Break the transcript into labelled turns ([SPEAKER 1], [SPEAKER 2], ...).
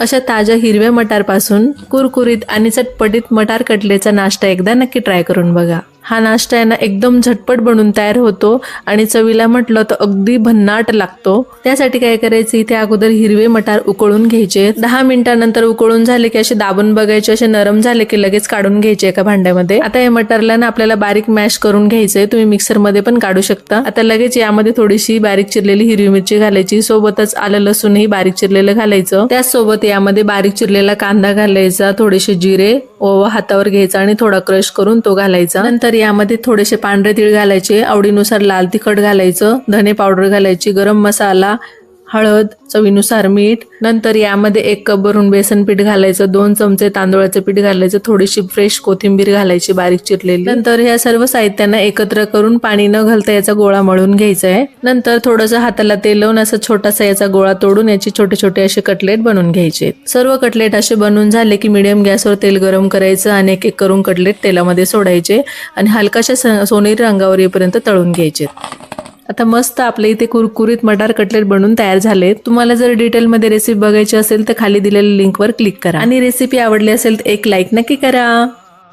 [SPEAKER 1] अशा ताज्या हिरव्या मटारपासून कुरकुरीत आणि चटपटीत मटार कटलेचा नाश्ता एकदा नक्की ट्राय करून बघा. हा नाश्ता आहे ना एकदम झटपट बनून तयार होतो आणि चवीला म्हटलं तर अगदी भन्नाट लागतो. त्यासाठी काय करायचं? इथे अगोदर हिरवे मटार उकळून घ्यायचे. दहा मिनिटानंतर उकळून झाले की असे दाबून बघायचे असे नरम झाले की लगेच काढून घ्यायचे एका भांड्यामध्ये. आता या मटारला ना आपल्याला बारीक मॅश करून घ्यायचंय तुम्ही मिक्सरमध्ये पण काढू शकता. आता लगेच यामध्ये थोडीशी बारीक चिरलेली हिरवी मिरची घालायची. सोबतच आलं लसूणही बारीक चिरलेलं घालायचं. त्याचसोबत यामध्ये बारीक चिरलेला कांदा घालायचा थोडेसे जिरे ओवा हातावर घ्यायचा आणि थोडा क्रश करून तो घालायचा. नंतर यामध्ये थोडेसे पांढरे तीळ घालायचे आवडीनुसार लाल तिखट घालायचं धने पावडर घालायची गरम मसाला हळद चवीनुसार मीठ नंतर यामध्ये एक कप भरून बेसन पीठ घालायचं दोन चमचे तांदूळाचं पीठ घालायचं थोडीशी फ्रेश कोथिंबीर घालायची बारीक चिरलेली. नंतर या सर्व साहित्यांना एकत्र करून पाणी न घालता याचा गोळा मळून घ्यायचा आहे. नंतर थोडंसं हाताला तेल लावून असा छोटासा याचा गोळा तोडून याचे छोटे छोटे असे कटलेट बनवून घ्यायचे. सर्व कटलेट असे बनवून झाले की मिडियम गॅसवर तेल गरम करायचं आणि एक एक करून कटलेट तेलामध्ये सोडायचे आणि हलकाशा स- सोनेरी रंगावर येईपर्यंत तळून घ्यायचे. आता मस्त आपल्या इथे कुरकुरीत मटार कटलेट बनवून तयार झाले. तुम्हाला जर डिटेलमध्ये रेसिपी बघायची असेल तर खाली दिलेल्या लिंकवर क्लिक करा. आणि रेसिपी आवडली असेल तर एक लाईक नक्की करा.